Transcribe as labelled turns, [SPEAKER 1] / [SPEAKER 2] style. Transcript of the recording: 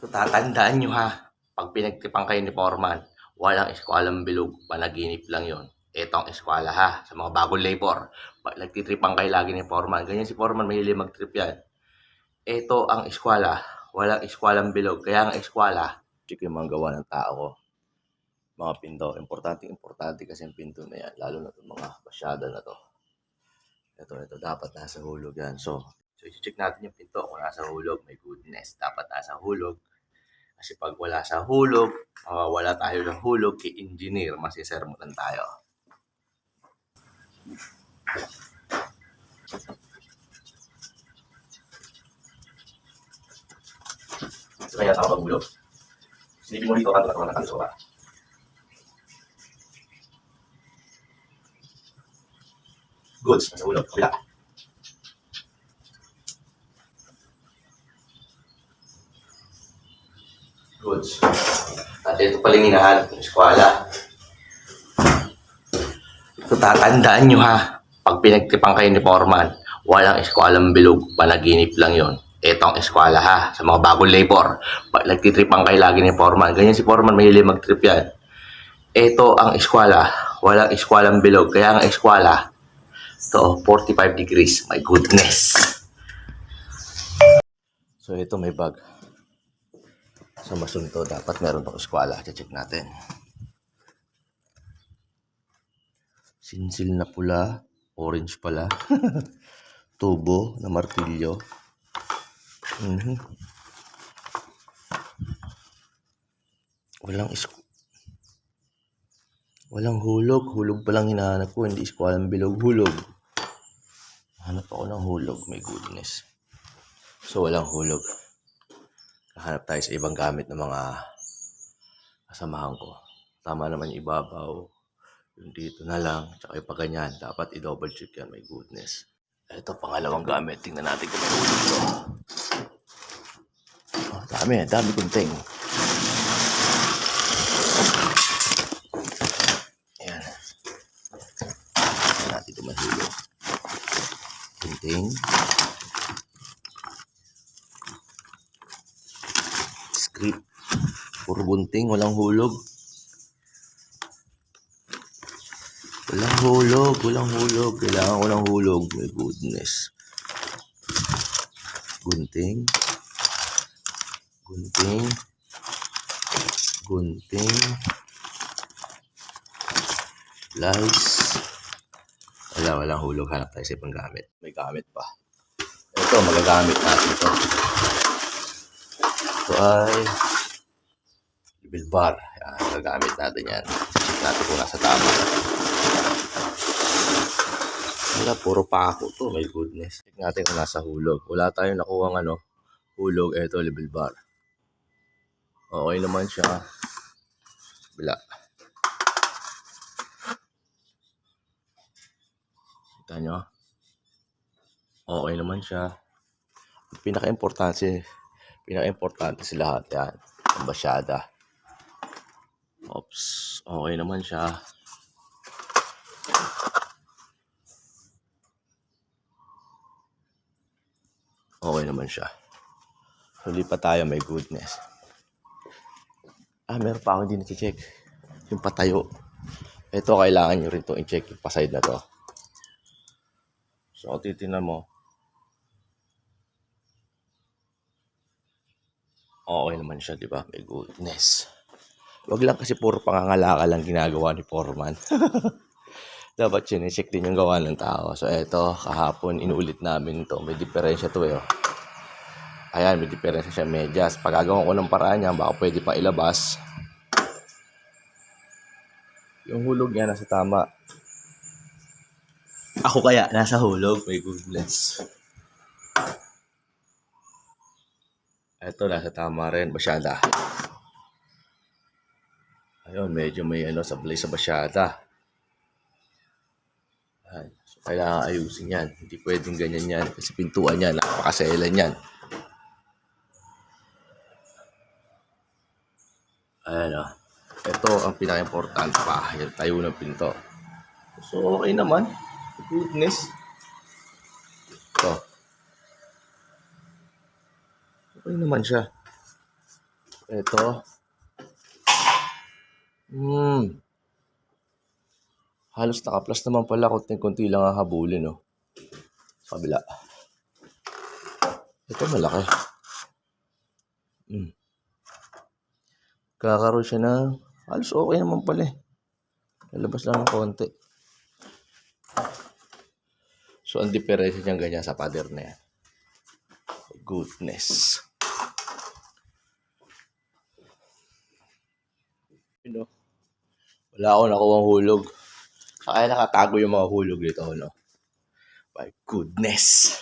[SPEAKER 1] So tatandaan nyo ha, pag pinagtipan kayo ni Foreman, walang eskwalang bilog, panaginip lang yon. Ito ang eskwala ha, sa mga bagong labor. Pag nagtitripan kayo lagi ni Foreman, ganyan si Foreman, mahilig magtrip yan. Ito ang eskwala, walang eskwalang bilog. Kaya ang eskwala, check yung mga gawa ng tao ko. Mga pinto, importante, importante kasi yung pinto na yan, lalo na itong mga basyada na to. Ito, ito, dapat nasa hulog yan. So, so i-check natin yung pinto kung nasa hulog, may goodness. Dapat nasa hulog. Kasi pag wala sa hulog, wala tayo ng hulog kay engineer, masisermonan tayo. So, kaya sa kapag hulog. Silipin mo dito, kanto na kanto. Goods, nasa hulog, kabila. Goods. At ito pala yung hinahanap ng eskwala. So tatandaan nyo ha, pag pinagtipan kayo ni Foreman, walang eskwalang bilog, panaginip lang yon. Ito ang eskwala ha, sa mga bagong labor. Pag nagtitripan kayo lagi ni Foreman, ganyan si Foreman, mahilig magtrip yan. Ito ang eskwala, walang eskwalang bilog. Kaya ang eskwala, to 45 degrees. My goodness. So ito may bag. Sa masunto, dapat meron tong eskwala. Check natin. Sinsil na pula. Orange pala. Tubo na martilyo. Mhm. Walang isk Walang hulog. Hulog pa lang hinahanap ko. Hindi iskwalang bilog. Hulog. Hanap ako ng hulog. My goodness. So, walang hulog. Hanap tayo sa ibang gamit ng mga kasamahan ko. Tama naman yung ibabaw. Yung dito na lang. Tsaka yung paganyan. Dapat i-double check yan. My goodness. Ito, pangalawang gamit. Tingnan natin kung may hulog to. Oh, dami. Dami gunting. Ayan. Tingnan natin kung may hulog. Gunting. Script. Puro bunting, walang hulog. Walang hulog, walang hulog. Kailangan ko hulog. My goodness. Gunting. Gunting. Gunting. Lights. Wala, walang hulog. Hanap tayo sa ibang gamit. May gamit pa. Ito, magagamit natin ito. Ito ay level bar. Yan, gagamit natin yan. Check natin kung nasa tama. Wala, puro pa ako to. My goodness. Check natin kung nasa hulog. Wala tayong nakuha ng ano, hulog. Ito, level bar. Okay naman siya. Bila. Kita nyo? Okay naman siya. Pinaka-importante, pinaka-importante sa lahat yan. Ang basyada. Oops. Okay naman siya. Okay naman siya. Huli pa tayo, may goodness. Ah, meron pa ako hindi na-check. Yung patayo. Ito, kailangan nyo rin itong i-check yung paside na to. So, titignan mo. Okay naman siya, di ba? May goodness. Wag lang kasi puro pangangalaka lang ginagawa ni Foreman. Dapat sinecheck din yung gawa ng tao. So, eto, kahapon, inulit namin to. May diferensya to eh. oh. Ayan, may diferensya siya medyas. Pagagawa ko ng paraan niya, baka pwede pa ilabas. Yung hulog niya nasa tama. Ako kaya, nasa hulog. May goodness. Eto, nasa tama rin. Basyada. Ayun, medyo may ano, sablay sa basyada. Ayan. So, kailangan ayusin yan. Hindi pwedeng ganyan yan. Kasi pintuan yan, napakaselan yan. Ayan o. Ito ang pinaka-importante pa. Yung tayo ng pinto. So, okay naman. Goodness. Ito. Okay naman siya. Ito. Hmm. Halos nakaplas naman pala. Kunti-kunti lang ang habulin, no? Sa kabila. Ito malaki. Hmm. Kakaroon siya ng... Halos okay naman pala eh. Lalabas lang ng konti. So, ang diferensya niyang ganyan sa pader na yan. Goodness. Know, wala ako nakuha hulog. Kaya nakatago yung mga hulog dito, no? My goodness.